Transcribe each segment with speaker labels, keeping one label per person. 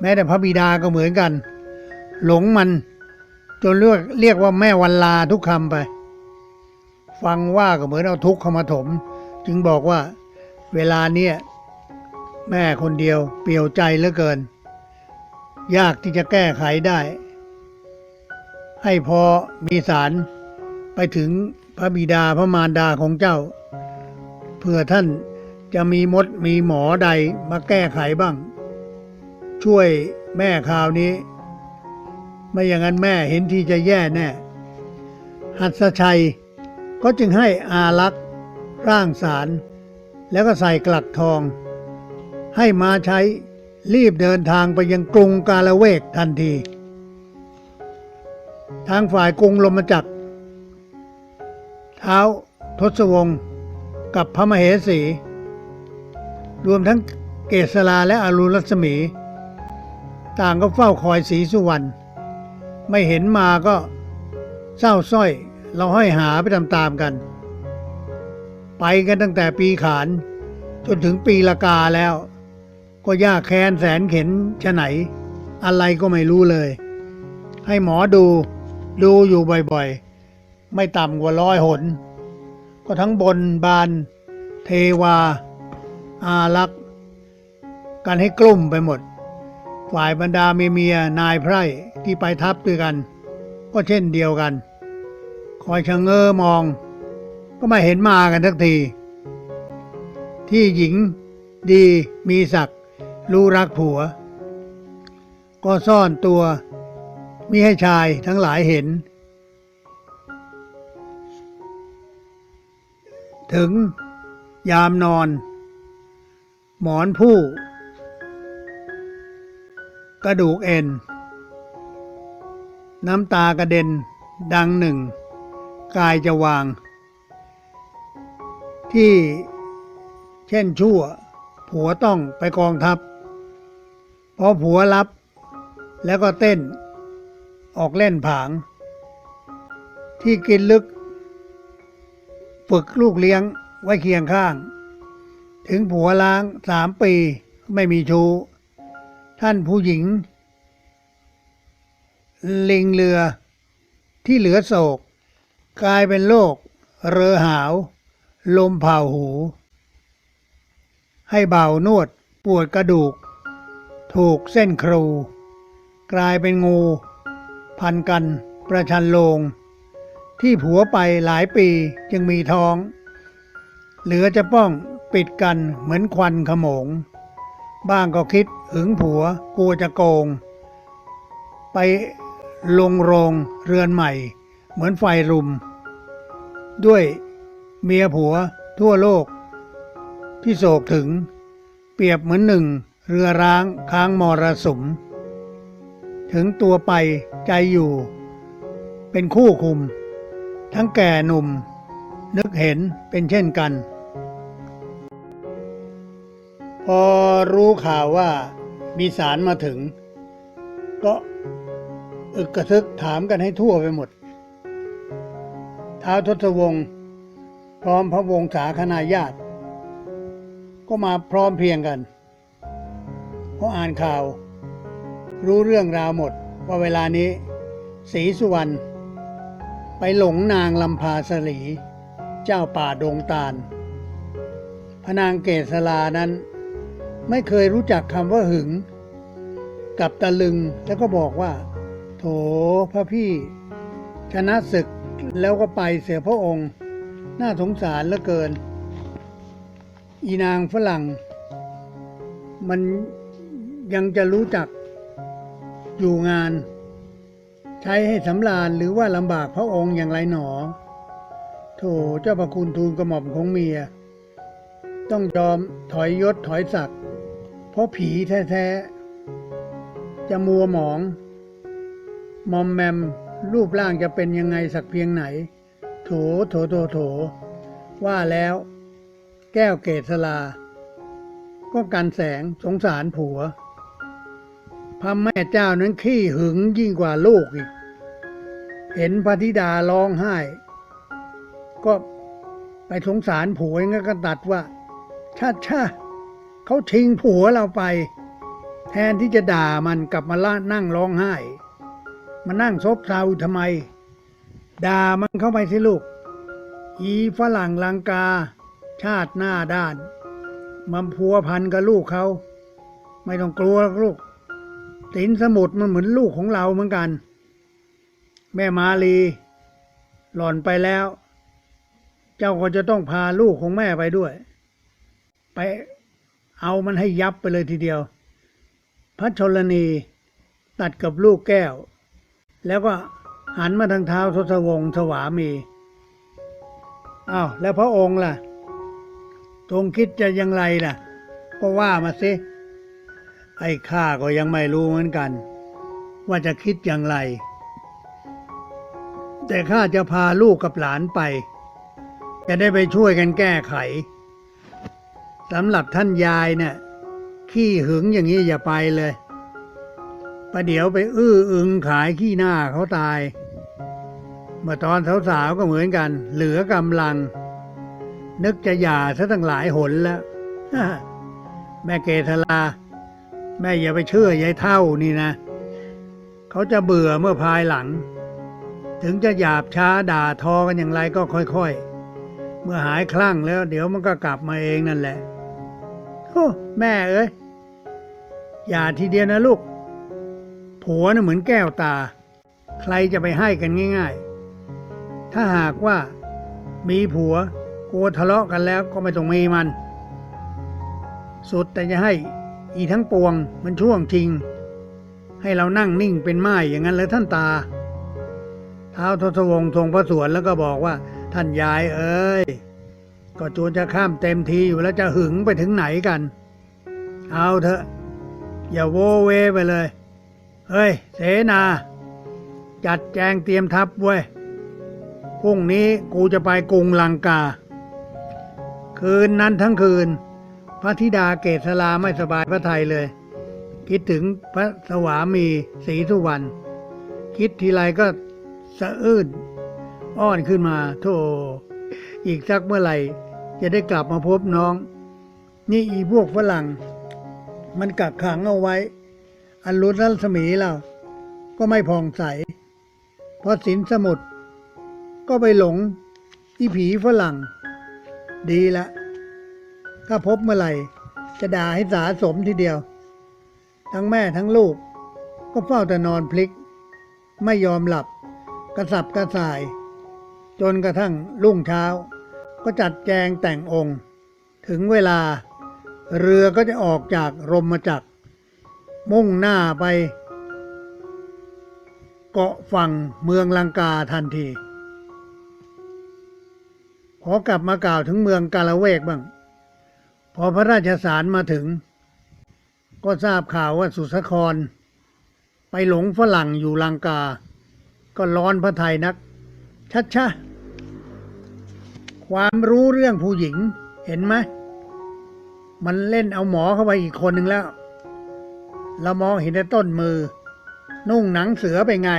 Speaker 1: แม้แต่พระบิดาก็เหมือนกัน หลงมัน จนเรียกเรียกว่าแม่วันลาทุกคำไป ฟังว่าก็เหมือนเอาทุกข์เข้ามาถม จึงบอกว่า เวลาเนี้ยแม่คนเดียวเปลี่ยวใจเหลือเกิน ยากที่จะแก้ไขได้ ให้พอมีสารไปถึงพระบิดาพระมารดาของเจ้าเพื่อท่านจะมีมดมีหมอใดมาแก้ไขบ้าง ช่วยแม่คราวนี้ ไม่อย่างนั้นแม่เห็นที่จะแย่แน่ หัสชัยก็จึงให้อารักษ์ร่างสาร แล้วก็ใส่กลักทอง ให้มาใช้รีบเดินทางไปยังกรุงกาละเวกทันที ทางฝ่ายกรุงลมจักรเท้าทศวงศ์กับพระมเหสี รวมทั้งเกษราและอรุณรัศมี ต่างก็เฝ้าคอยสีสุวรรณไม่เห็นมาก็เศร้าสร้อย เราห้อยหาไปตามๆกัน ไปกันตั้งแต่ปีขาน จนถึงปีละกาแล้ว ก็ยากแค้นแสนเข็นชะไหน อะไรก็ไม่รู้เลย ให้หมอดูดูอยู่บ่อยๆ ไม่ต่ำกว่าร้อยหน ก็ทั้งบนบาน เทวา อารักษ์กันให้กลุ่มไปหมด ฝ่ายบรรดาเมียเมียนายไพร่ที่ไปทับด้วยกัน ก็เช่นเดียวกัน คอยชะเง้อมอง ก็ไม่เห็นมากันทักที ที่หญิงดีมีศักดิ์รู้รักผัว ก็ซ่อนตัวมิให้ชายทั้งหลายเห็น ถึงยามนอน หมอนผู้ กระดูกเอ็น น้ำตากระเด็น ดังหนึ่ง กายจะวาง ที่เช่นชั่ว ผัวต้องไปกองทัพพอผัวรับ แล้วก็เต้น ออกเล่นผาง ที่กินลึก ฝึกลูกเลี้ยงไว้เคียงข้าง ถึงผัวล้างสามปีไม่มีชู้ ท่านผู้หญิง ลิงเรือที่เหลือโศก กลายเป็นโรคเรือหาว ลมเผาหู ให้เบานวดปวดกระดูก ถูกเส้นครู กลายเป็นงู พันกันประชันโลง ที่ผัวไปหลายปีจึงมีท้อง เหลือจะป้องปิดกันเหมือนควันขโมง บ้างก็คิดหึงผัวกลัวจะโกง ไปลงโรงเรือนใหม่ เหมือนไฟรุม ด้วยเมียผัวทั่วโลกที่โศกถึง เปรียบเหมือนหนึ่ง เรือร้างค้างมรสุม ถึงตัวไปใจอยู่ เป็นคู่คุม ทั้งแก่หนุ่ม นึกเห็นเป็นเช่นกัน พอ รู้ข่าวว่ามีสารมาถึง ก็อึกกระทึกถามกันให้ทั่วไปหมด ท้าวทศวงศ์พร้อมพระวงศาคณาญาติ ก็มาพร้อมเพียงกันเพราะอ่านข่าว รู้เรื่องราวหมดว่าเวลานี้ศรีสุวรรณไปหลงนางลำพาสลี เจ้าป่าดงตาลพนางเกษรานั้น ไม่เคยรู้จักคำว่าหึง กับตะลึงแล้วก็บอกว่า โถพระพี่ ชนะศึกแล้วก็ไปเสียพระองค์ น่าสงสารเหลือเกิน อีนางฝรั่ง มันยังจะรู้จักอยู่งาน ใช้ให้สำราญหรือว่าลำบากพระองค์อย่างไรหนอ โถเจ้าพระคุณทูลกระหม่อมของเมีย ต้องยอมถอยยศถอยศักดิ เพราะผีแท้ๆ จะมัวหมอง มอมแมม รูปร่างจะเป็นยังไงสักเพียงไหน โถโถโถโถ ว่าแล้ว แก้วเกษลา ก็กันแสงสงสารผัว พระแม่เจ้านั้นขี้หึงยิ่งกว่าลูกอีก เห็นพระธิดาร้องไห้ ก็ไปสงสารผัวงั้นก็ตัดว่าชาชา เขาทิ้งผัวเราไป แทนที่จะด่ามันกลับมาล่านั่งร้องไห้ มานั่งซบเซาทำไม ด่ามันเข้าไปสิลูก อีฝรั่งลังกา ชาติหน้าด้าน มันพัวพันกับลูกเขา ไม่ต้องกลัวลูกสินสมุทรมันเหมือนลูกของเราเหมือนกัน แม่มาลี หล่อนไปแล้ว เจ้าก็จะต้องพาลูกของแม่ไปด้วย ไป เอามันให้ยับไปเลยทีเดียว พระชนนีตัดกับลูกแก้ว แล้วก็หันมาทางเท้าทศวงศ์สวามีอ้าวแล้วพระองค์ล่ะทรงคิดจะยังไรล่ะ ก็ว่ามาสิ ไอ้ข้าก็ยังไม่รู้เหมือนกัน ว่าจะคิดอย่างไร แต่ข้าจะพาลูกกับหลานไป จะได้ไปช่วยกันแก้ไข สำหรับท่านยายเนี่ยขี้หึงอย่างนี้อย่าไปเลยประเดี๋ยวไปอื้ออึงขายขี้หน้าเขาตาย เมื่อตอนสาวๆก็เหมือนกัน เหลือกำลัง นึกจะหย่าซะตั้งหลายหนแล้วแม่เกษลา แม่อย่าไปเชื่อยายเท่านี่นะ เขาจะเบื่อเมื่อภายหลัง ถึงจะหยาบช้าด่าทอกันอย่างไรก็ค่อยๆ เมื่อหายคลั่งแล้ว เดี๋ยวมันก็กลับมาเองนั่นแหละ แม่เอ้ย อย่าทีเดียวนะลูก ผัวน่ะเหมือนแก้วตา ใครจะไปให้กันง่ายๆ ถ้าหากว่ามีผัวกลัวทะเลาะกันแล้วก็ไม่ต้องมีมัน สุดแต่จะให้อีทั้งปวงมันช่วงชิง ให้เรานั่งนิ่งเป็นไม้อย่างนั้นเลยท่านตา เท้าทศวงศ์ทรงพระสวนแล้วก็บอกว่าท่านยายเอ้ย ก็จวนจะข้ามเต็มทีอยู่แล้วจะหึงไปถึงไหนกัน เอาเถอะ อย่าโวเวไปเลย เฮ้ย เสนา จัดแจงเตรียมทัพเว้ยพรุ่งนี้กูจะไปกรุงลังกา คืนนั้นทั้งคืน พระธิดาเกษลาไม่สบายพระไทยเลย คิดถึงพระสวามีศรีสุวรรณคิดทีไรก็สะอื้นอ้อนขึ้นมา โธ่อีกสักเมื่อไหร่ จะได้กลับมาพบน้อง นี่อีพวกฝรั่ง มันกักขังเอาไว้ อันรุนรัศมีเราก็ไม่ผ่องใส เพราะสินสมุทรก็ไปหลงอีผีฝรั่ง ดีละ ถ้าพบเมื่อไหร่ จะด่าให้สาสมทีเดียว ทั้งแม่ทั้งลูก ก็เฝ้าแต่นอนพลิก ไม่ยอมหลับ กระสับกระส่าย จนกระทั่งรุ่งเช้า ก็จัดแจงแต่งองค์ ถึงเวลาเรือก็จะออกจากรมจักร มุ่งหน้าไป เกาะฝั่งเมืองลังกาทันที ขอกลับมากล่าวถึงเมืองกาละเวกบ้าง พอพระราชสารมาถึง ก็ทราบข่าวว่าสุสคร ไปหลงฝรั่งอยู่ลังกา ก็ร้อนพระไทยนัก ชัดชะ ความรู้เรื่องผู้หญิง เห็นไหมมันเล่นเอาหมอเข้าไปอีกคนหนึ่งแล้ว เรามองเห็นแต่ต้นมือ นุ่งหนังเสือไปไง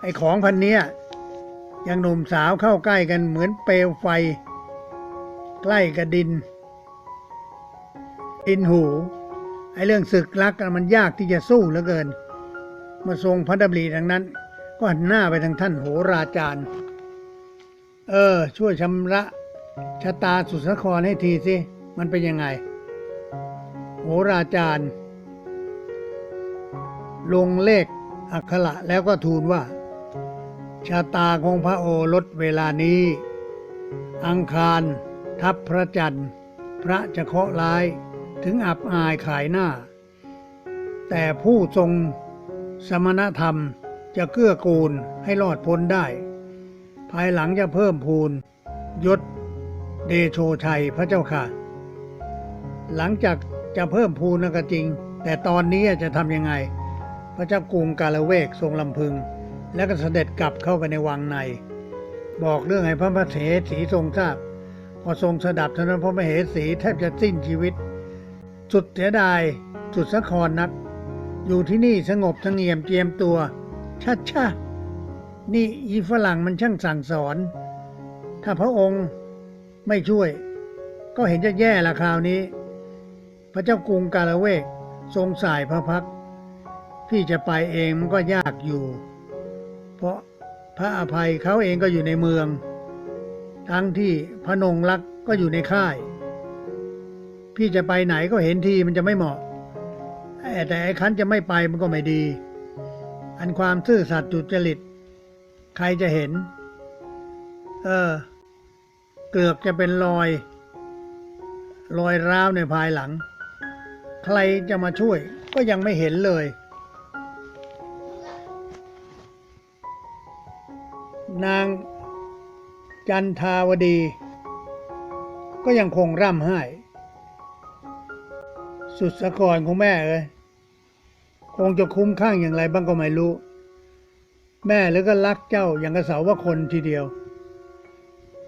Speaker 1: ไอของพันเนี้ยยังหนุ่มสาวเข้าใกล้กันเหมือนเปลวไฟ ใกล้กับดิน ดินหู ไอเรื่องศึกรักน่ะมันยากที่จะสู้เหลือเกินมื่อทรงพระดำริดังนั้น ก็หันหน้าไปทางท่านโหราจารย์ เออ ช่วยชำระชะตาสุสครให้ทีสิ มันเป็นยังไง โหราจารย์ ลงเลขอักขระแล้วก็ทูลว่า ชะตาของพระโอรสเวลานี้ อังคารทับพระจันทร์ พระจะเคาะร้ายถึงอับอายขายหน้า แต่ผู้ทรงสมณธรรมจะเกื้อกูลให้รอดพ้นได้ ภายหลังจะเพิ่มพูนยศเดโชชัยพระเจ้าค่ะ หลังจากจะเพิ่มพูนนก็จริง แต่ตอนนี้จะทำยังไง พระเจ้ากรุงกาลเวกทรงลำพึง แล้วก็เสด็จกลับเข้าไปในวังใน บอกเรื่องให้พระมเหสีทรงทราบ พอทรงสดับเท่านั้นพระมเหสีแทบจะสิ้นชีวิต สุดเสียดายสุดสะครนัก อยู่ที่นี่สงบเสงี่ยมเจียมตัวชัดชะ นี่อีฝรั่งมันช่างสั่งสอน ถ้าพระองค์ไม่ช่วย ก็เห็นจะแย่ละคราวนี้ พระเจ้ากรุงกาลเวกทรงสายพระพักพี่จะไปเองมันก็ยากอยู่ เพราะพระอภัยเขาเองก็อยู่ในเมือง ทั้งที่พระนงรักก็อยู่ในค่าย พี่จะไปไหนก็เห็นทีมันจะไม่เหมาะ แต่แต่ไอ้คันจะไม่ไปมันก็ไม่ดี อันความซื่อสัตย์จุจริต ใครจะเห็น เออ เกือกจะเป็นรอย รอยร้าวในภายหลัง ใครจะมาช่วยก็ยังไม่เห็นเลย นางจันทาวดี ก็ยังคงร่ำไห้ สุดสะกรของแม่เอ้ยคงจะคุ้มข้างอย่างไรบ้างก็ไม่รู้ แม่หรือก็รักเจ้าอย่างกระเสาว่าคนทีเดียว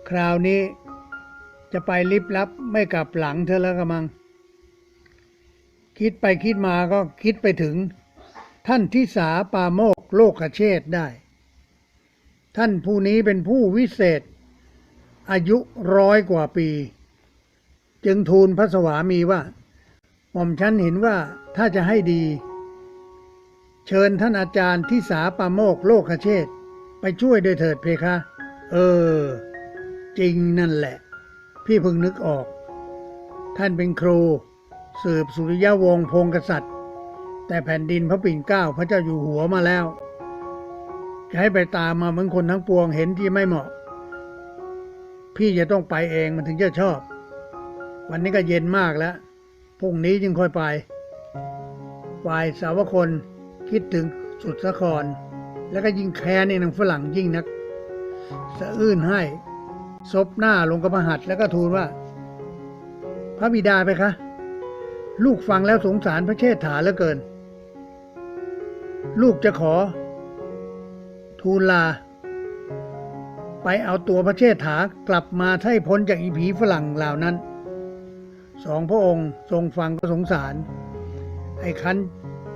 Speaker 1: คราวนี้จะไปลิบลับไม่กลับหลังเธอแล้วกระมัง คิดไปคิดมาก็คิดไปถึง ท่านทิสาปาโมกโลกเชษได้ ท่านผู้นี้เป็นผู้วิเศษ อายุร้อยกว่าปี จึงทูลพระสวามีว่า หม่อมฉันเห็นว่าถ้าจะให้ดี เชิญท่านอาจารย์ที่สาปาโมกโลกเชษฐ์ไปช่วยด้วยเถิดเพคะ เออ จริงนั่นแหละ พี่พิ่งนึกออก ท่านเป็นครู สืบสุริยวงศ์พงศ์กษัตริย์ แต่แผ่นดินพระปิ่นเกล้าพระเจ้าอยู่หัวมาแล้วจะให้ไปตามมาเหมือนคนทั้งปวงเห็นที่ไม่เหมาะ พี่จะต้องไปเองมันถึงจะชอบ วันนี้ก็เย็นมากแล้วพรุ่งนี้จึงค่อยไปฝ่ายสาวคน คิดถึงสุดสะคร แล้วก็ยิ่งแค้นในนางฝรั่งยิ่งนัก สะอื้นให้ซบหน้าลงกับพระหัตแล้วก็ทูลว่า พระบิดาไปคะ ลูกฟังแล้วสงสารพระเชษฐาเหลือเกิน ลูกจะขอ ทูลลา ไปเอาตัวพระเชษฐากลับมาให้พ้นจากอีผีฝรั่งเหล่านั้นสองพระองค์ทรงฟังก็สงสาร ไอ้คัน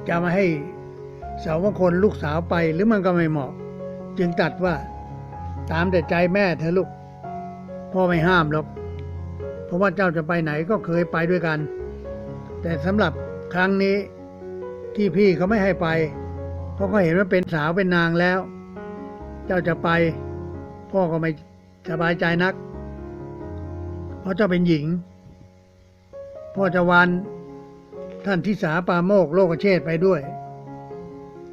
Speaker 1: จะมาให้ สาวคนลูกสาวไปหรือมันก็ไม่เหมาะ จึงตัดว่า ตามแต่ใจแม่เธอลูก พ่อไม่ห้ามหรอก เพราะว่าเจ้าจะไปไหนก็เคยไปด้วยกัน แต่สำหรับครั้งนี้ที่พี่เขาไม่ให้ไป เพราะเขาเห็นว่าเป็นสาวเป็นนางแล้ว เจ้าจะไป พ่อก็ไม่สบายใจนัก เพราะเจ้าเป็นหญิง พ่อจะวานท่านทิสาปาโมกโลกเชษไปด้วย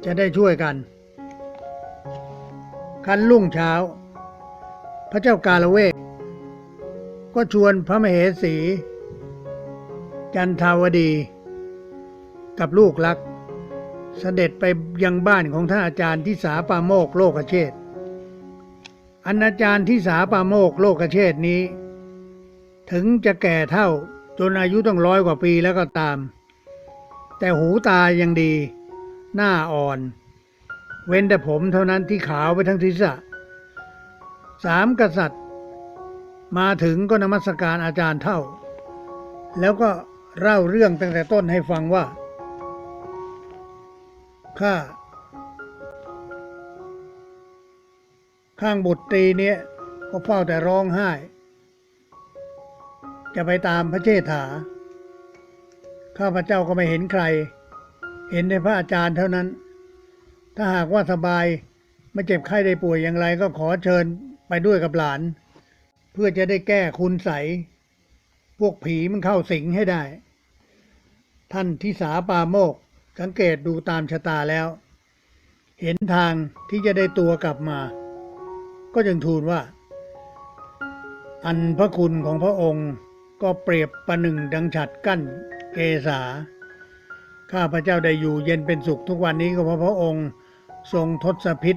Speaker 1: จะได้ช่วยกัน คันรุ่งเช้า พระเจ้ากาลเวก ก็ชวนพระมเหสี จันทาวดี กับลูกรัก เสด็จไปยังบ้านของท่านอาจารย์ที่สาปาโมกโลกเชษฐ์อันอาจารย์ที่สาปาโมกโลกเชษฐ์นี้ ถึงจะแก่เท่าจนอายุต้องร้อยกว่าปีแล้วก็ตาม แต่หูตายังดี หน้าอ่อน เว้นแต่ผมเท่านั้นที่ขาวไปทั้งศีรษะสามกษัตริย์ มาถึงก็นมัสการอาจารย์เท่า แล้วก็เล่าเรื่องตั้งแต่ต้นให้ฟังว่าข้าข้างบุตรตีเนี้ยก็เฝ้าแต่ร้องไห้ จะไปตามพระเชษฐาข้าพระเจ้าก็ไม่เห็นใคร เห็นในพระอาจารย์เท่านั้น ถ้าหากว่าสบายไม่เจ็บไข้ได้ป่วยอย่างไรก็ขอเชิญไปด้วยกับหลาน เพื่อจะได้แก้คุณใส พวกผีมันเข้าสิงให้ได้ ท่านทิสาปาโมกสังเกตดูตามชะตาแล้ว เห็นทางที่จะได้ตัวกลับมา ก็จึงทูลว่า อันพระคุณของพระองค์ก็เปรียบประหนึ่งดังฉัดกั้นเกษา ข้าพระเจ้าได้อยู่เย็นเป็นสุขทุกวันนี้ก็เพราะพระองค์ทรงทศพิษ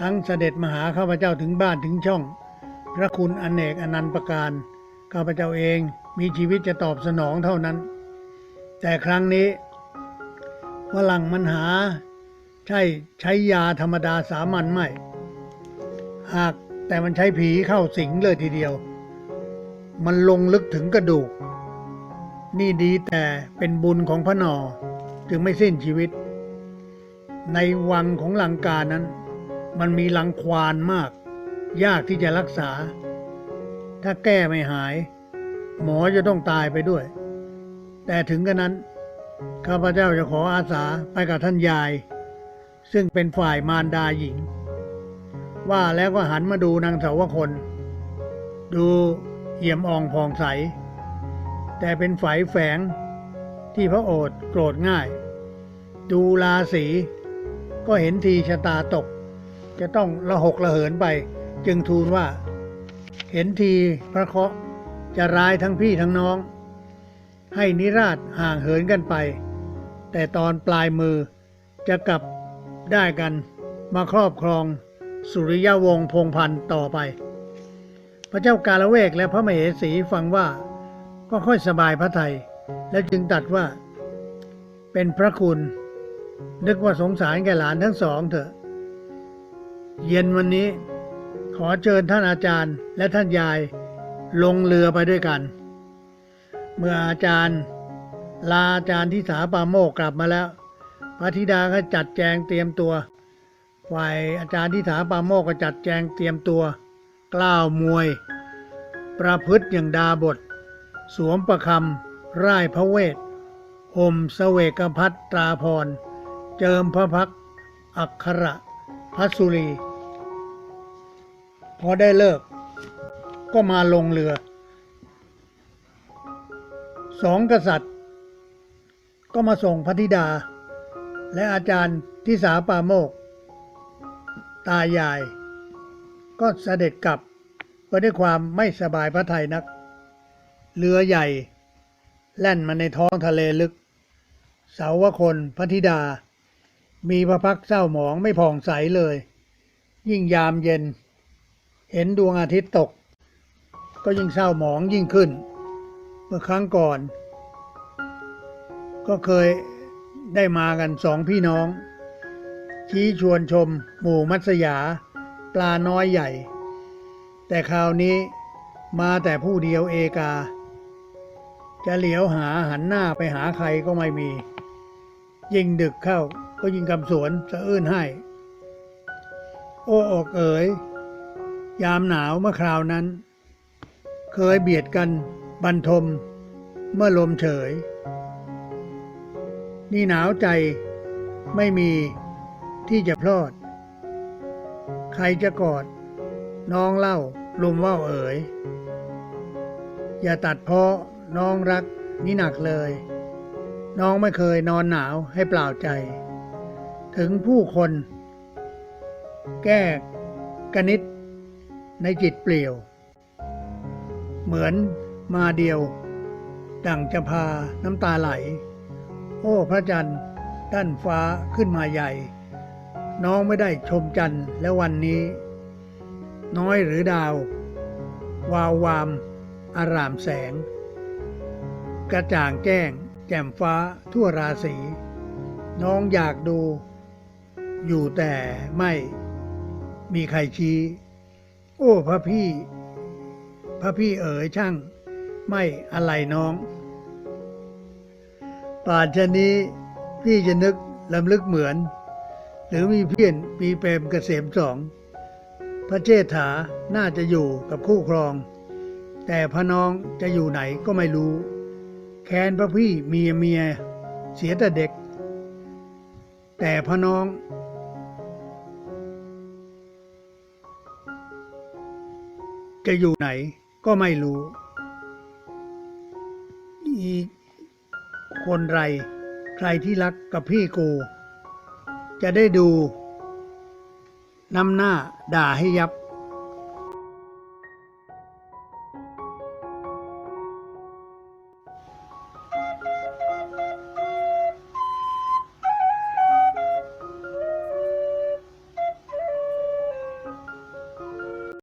Speaker 1: ทั้งเสด็จมาหาข้าพเจ้าถึงบ้านถึงช่อง พระคุณอนเนกอนันต์ประการ ข้าพเจ้าเองมีชีวิตจะตอบสนองเท่านั้น แต่ครั้งนี้ฝรั่งมันหา ใช่ใช้ยาธรรมดาสามัญไม่ หากแต่มันใช้ผีเข้าสิงเลยทีเดียว มันลงลึกถึงกระดูก นี่ดีแต่เป็นบุญของพระนอจึงไม่สิ้นชีวิต ในวังของลังกานั้น มันมีลังควานมาก ยากที่จะรักษา ถ้าแก้ไม่หาย หมอจะต้องตายไปด้วย แต่ถึงกระนั้น ข้าพเจ้าจะขออาสาไปกับท่านยาย ซึ่งเป็นฝ่ายมารดาหญิง ว่าแล้วก็หันมาดูนางสาวคน ดูเอี่ยมอ่องผ่องใส แต่เป็นไฝแฝงที่พระโอษโกรธง่าย ดูราศีก็เห็นทีชะตาตก จะต้องละหกละเหินไป จึงทูลว่า เห็นทีพระเคาะจะร้ายทั้งพี่ทั้งน้อง ให้นิราชห่างเหินกันไป แต่ตอนปลายมือจะกลับได้กันมาครอบครองสุริยวงศ์พงพันธ์ต่อไป พระเจ้ากาลเวกและพระมเหสีฟังว่า ก็ค่อยสบายพระทัยแล้วจึงตัดว่า เป็นพระคุณ นึกว่าสงสารแก่หลานทั้งสองเถอะ เย็นวันนี้ ขอเชิญท่านอาจารย์และท่านยายลงเรือไปด้วยกัน เมื่ออาจารย์ ลาอาจารย์ที่สาปาโมกกลับมาแล้ว พระธิดาก็จัดแจงเตรียมตัวฝ่ายอาจารย์ที่ถาปาโมกก็จัดแจงเตรียมตัว กล้าวมวย ประพฤติอย่างดาบท สวมประคำร่ายพระเวทห่มเสวกพัฒตราพร เจิมพระพัก อักขระพัสุรี พอได้เลิก ก็มาลงเรือ สองกษัตริย์ ก็มาส่งพระธิดา และอาจารย์ที่สาปาโมก ตายาย ก็เสด็จกลับไปด้วยความไม่สบายพระไทยนัก เรือใหญ่ แล่นมาในท้องทะเลลึกเสาวคนพระธิดา มีพระพักเศร้าหมองไม่ผ่องใสเลย ยิ่งยามเย็น เห็นดวงอาทิตย์ตก ก็ยิ่งเศร้าหมองยิ่งขึ้น เมื่อครั้งก่อน ก็เคยได้มากันสองพี่น้อง ชี้ชวนชม หมู่มัตสยา ปลาน้อยใหญ่ แต่คราวนี้มาแต่ผู้เดียวเอกา จะเหลียวหาหันหน้าไปหาใครก็ไม่มี ยิ่งดึกเข้าก็ยิ่งกำสวนสะอื้นให้ โอ้อกเอ๋ย ยามหนาวเมื่อคราวนั้น เคยเบียดกันบรรทมเมื่อลมเฉย นี่หนาวใจไม่มีที่จะพลอด ใครจะกอด น้องเล่าลุมว่าวเอ๋ย อย่าตัดเพาะ น้องรักนี่หนักเลย น้องไม่เคยนอนหนาวให้เปล่าใจ ถึงผู้คน แก้กนิดในจิตเปลี่ยว เหมือนมาเดียว ดั่งจะพาน้ำตาไหล โอ้พระจันทร์ด้านฟ้าขึ้นมาใหญ่ น้องไม่ได้ชมจันทร์และวันนี้ น้อยหรือดาว วาววาม อารามแสง กระจ่างแจ้ง แจ่มฟ้าทั่วราศี น้องอยากดู อยู่แต่ไม่มีใครชี้ โอ้พระพี่ พระพี่เอ๋ยช่าง ไม่อะไรน้อง ป่านชนี้พี่จะนึกลำลึกเหมือน หรือมีเพี้ยนปีเปรมเกษมสอง พระเจษฐาน่าจะอยู่กับคู่ครอง แต่พระน้องจะอยู่ไหนก็ไม่รู้ แค้นพระพี่เมียเมีย เสียแต่เด็ก แต่พระน้อง จะอยู่ไหนก็ไม่รู้อีคนไร ใครที่รักกับพี่กู จะได้ดู น้ำหน้าด่าให้ยับ